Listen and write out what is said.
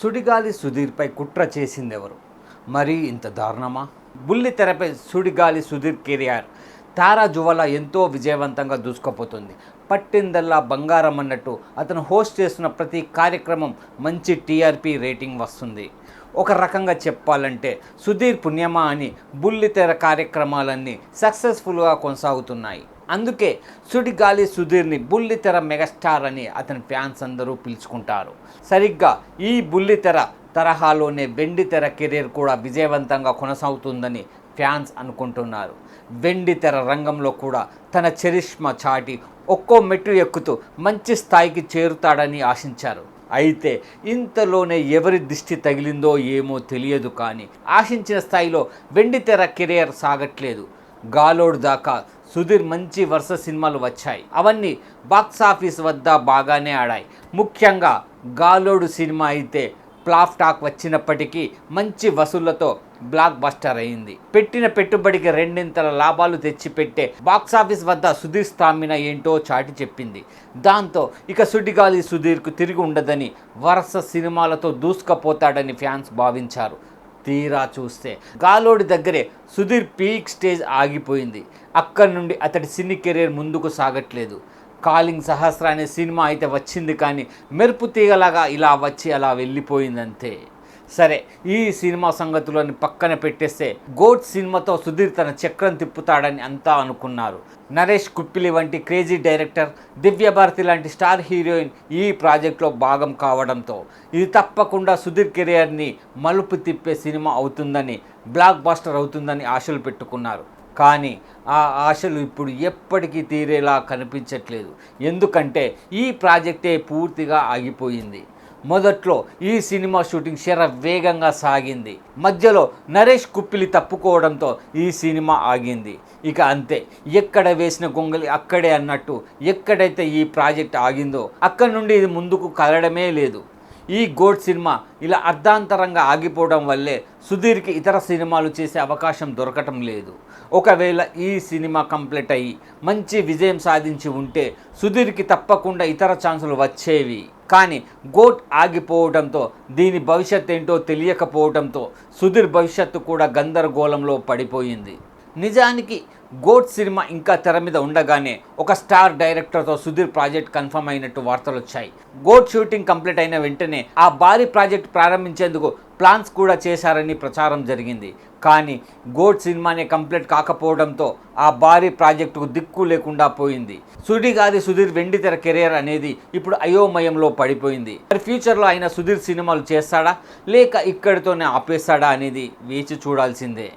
సుడిగాలి సుధీర్పై కుట్ర చేసిందెవరు? మరీ ఇంత దారుణమా? బుల్లి తెరపై సుడిగాలి సుధీర్ కెరియర్ తారా జువల ఎంతో విజయవంతంగా దూసుకుపోతుంది. పట్టిందల్లా బంగారం అన్నట్టు అతను హోస్ట్ చేస్తున్న ప్రతి కార్యక్రమం మంచి టీఆర్పీ రేటింగ్ వస్తుంది. ఒక రకంగా చెప్పాలంటే సుధీర్ పుణ్యమా అని బుల్లితెర కార్యక్రమాలన్నీ సక్సెస్ఫుల్గా కొనసాగుతున్నాయి. అందుకే సుడిగాలి సుధీర్ని బుల్లితెర మెగాస్టార్ అని అతని ఫ్యాన్స్ అందరూ పిలుచుకుంటారు. సరిగ్గా ఈ బుల్లితెర తరహాలోనే వెండితెర కెరీర్ కూడా విజయవంతంగా కొనసాగుతుందని ఫ్యాన్స్ అనుకుంటున్నారు. వెండితెర రంగంలో కూడా తన చరిష్మా చాటి ఒక్కో మెట్టు ఎక్కుతూ మంచి స్థాయికి చేరుతాడని ఆశించారు. అయితే ఇంతలోనే ఎవరి దిష్టి తగిలిందో ఏమో తెలియదు కానీ ఆశించిన స్థాయిలో వెండితెర కెరియర్ సాగట్లేదు. గాలోడ్ దాకా సుధీర్ మంచి వరుస సినిమాలు వచ్చాయి. అవన్నీ బాక్స్ ఆఫీస్ వద్ద బాగానే ఆడాయి. ముఖ్యంగా గాలోడు సినిమా అయితే ప్లాఫ్ టాక్ వచ్చినప్పటికీ మంచి వసూళ్ళతో బ్లాక్ బస్టర్ అయింది. పెట్టిన పెట్టుబడికి రెండింతల లాభాలు తెచ్చిపెట్టే బాక్స్ ఆఫీస్ వద్ద సుధీర్ స్థామిన ఏంటో చాటి చెప్పింది. దాంతో ఇక సుడిగాలి సుధీర్కు తిరిగి ఉండదని వరుస సినిమాలతో దూసుకుపోతాడని ఫ్యాన్స్ భావించారు. తీరా చూస్తే గాలోడి దగ్గరే సుధీర్ పీక్ స్టేజ్ ఆగిపోయింది. అక్కడి నుండి అతడి సినీ కెరీర్ ముందుకు సాగట్లేదు. కాలింగ్ సహస్ర అనే సినిమా అయితే వచ్చింది కానీ మెరుపు తీగలాగా ఇలా వచ్చి అలా వెళ్ళిపోయిందంతే. సరే ఈ సినిమా సంగతులను పక్కన పెట్టేస్తే గోట్ సినిమాతో సుధీర్ తన చక్రం తిప్పుతాడని అంతా అనుకున్నారు. నరేష్ కుప్పిలి వంటి క్రేజీ డైరెక్టర్ దివ్యభారతి లాంటి స్టార్ హీరోయిన్ ఈ ప్రాజెక్ట్లో భాగం కావడంతో ఇది తప్పకుండా సుధీర్ కెరియర్ని మలుపు తిప్పే సినిమా అవుతుందని బ్లాక్ బాస్టర్ అవుతుందని ఆశలు పెట్టుకున్నారు. కానీ ఆ ఆశలు ఇప్పుడు ఎప్పటికీ తీరేలా కనిపించట్లేదు. ఎందుకంటే ఈ ప్రాజెక్టే పూర్తిగా ఆగిపోయింది. మొదట్లో ఈ సినిమా షూటింగ్ శర వేగంగా సాగింది. మధ్యలో నరేష్ కుప్పిలి తప్పుకోవడంతో ఈ సినిమా ఆగింది. ఇక అంతే. ఎక్కడ వేసిన గొంగలి అక్కడే అన్నట్టు ఎక్కడైతే ఈ ప్రాజెక్ట్ ఆగిందో అక్కడి నుండి ఇది ముందుకు కదలడమే లేదు. ఈ గోడ్ సినిమా ఇలా అర్ధాంతరంగా ఆగిపోవడం వల్లే సుధీర్కి ఇతర సినిమాలు చేసే అవకాశం దొరకటం లేదు. ఒకవేళ ఈ సినిమా కంప్లీట్ అయ్యి మంచి విజయం సాధించి ఉంటే సుధీర్కి తప్పకుండా ఇతర ఛాన్సులు వచ్చేవి. కానీ గోట్ ఆగిపోవడంతో దీని భవిష్యత్ ఏంటో తెలియకపోవడంతో సుధీర్ భవిష్యత్తు కూడా గందరగోళంలో పడిపోయింది. నిజానికి గోట్ సినిమా ఇంకా తెర మీద ఉండగానే ఒక స్టార్ డైరెక్టర్తో సుధీర్ ప్రాజెక్ట్ కన్ఫర్మ్ అయినట్టు వార్తలు వచ్చాయి. గోట్ షూటింగ్ కంప్లీట్ అయిన వెంటనే ఆ భారీ ప్రాజెక్ట్ ప్రారంభించేందుకు ప్లాన్స్ కూడా చేశారని ప్రచారం జరిగింది. కానీ గోట్ సినిమానే కంప్లీట్ కాకపోవడంతో ఆ భారీ ప్రాజెక్టుకు దిక్కు లేకుండా పోయింది. సుడిగాది సుధీర్ వెండితెర కెరియర్ అనేది ఇప్పుడు అయోమయంలో పడిపోయింది. మరి ఫ్యూచర్లో ఆయన సుధీర్ సినిమాలు చేస్తాడా? లేక ఇక్కడితోనే ఆపేస్తాడా అనేది వేచి చూడాల్సిందే.